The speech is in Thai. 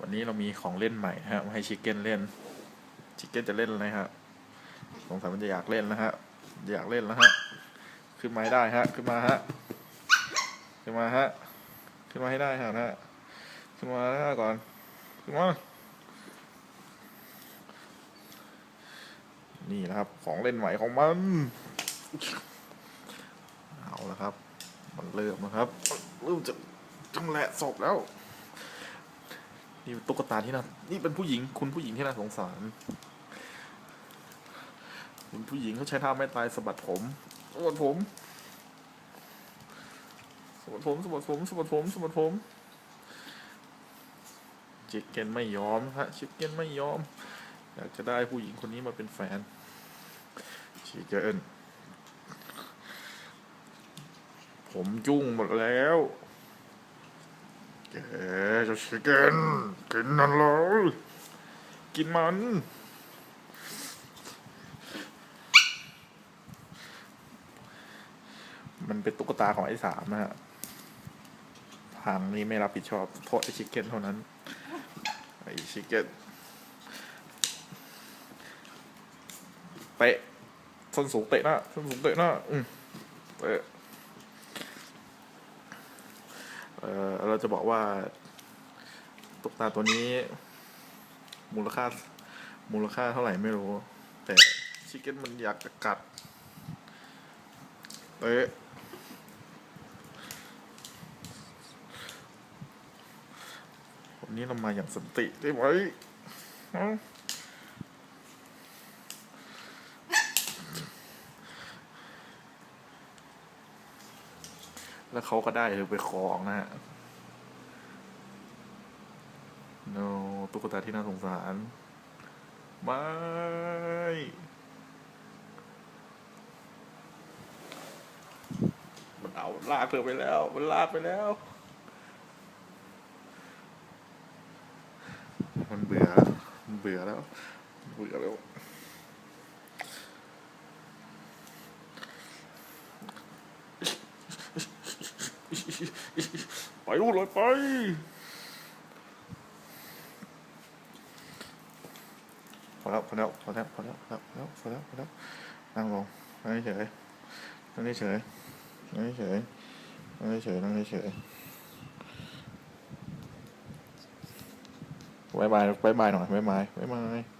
วันนี้เรามีของเล่นใหม่นะฮะมาให้ชิคเก้นเล่น ชิคเก้นจะเล่นอะไรฮะสงสัยมันจะอยากเล่นแล้วฮะ อยากเล่นแล้วฮะ ขึ้นมาให้ได้ฮะ ขึ้นมาฮะ ขึ้นมาฮะ ขึ้นมาให้ได้ฮะนะฮะ ขึ้นมาก่อน ขึ้นมา นี่นะครับ ของเล่นใหม่ของมัน เอาละครับ มันเริ่มนะครับ เริ่มจะจำแหละศพแล้ว นี่เป็นตุ๊กตาที่น่านี่เป็นผู้หญิง คุณผู้หญิงที่น่าสงสาร คุณผู้หญิงเขาใช้ท่าไม่ตายสะบัดผมสะบัดผมสะบัดผมสะบัดผมสะบัดผมสะบัดผมชิคเก้นไม่ยอมฮะชิคเก้นไม่ยอม อยากจะได้ผู้หญิงคนนี้มาเป็นแฟนชิคเก้นผมยุ่งหมดแล้ว แกเจะชิคเก้นกินนั่นเลยกินมัน มันเป็นตุ๊กตาของไอ้สามนะฮะทางนี้ไม่รับผิดชอบโทษไอ้ชิคเก้นเท่านั้น ไอ้ชิคเก้นเตะส้นสูงเตะหน้าส้นสูงเตะหน้าอืมเตะเออ เราจะบอกว่าตุ๊กตาตัวนี้ มูลค่า มูลค่าเท่าไหร่ไม่รู้ แต่ชิคเก้นมันอยากจะกัดเตะวันนี้เรามาอย่างสันติได้ไหมแล้วเขาก็ได้เธอไปครองนะฮะ no ตุ๊กตาที่น่าสงสาร ไม่ มันเอาลากเธอไปแล้ว มันลากไปแล้ว มันเบื่อ มันเบื่อแล้ว เบื่อแล้วไปรูดเลยไป อแล้วพอแล้วพอแล้วพอแล้วพอแล้วพอแล้วพอแล้วนั่งลงนั่งเฉยนั่งเฉยนั่งเฉยนั่งเฉยนั่งเฉยบายบายบายบายหน่อยบายบายบายบาย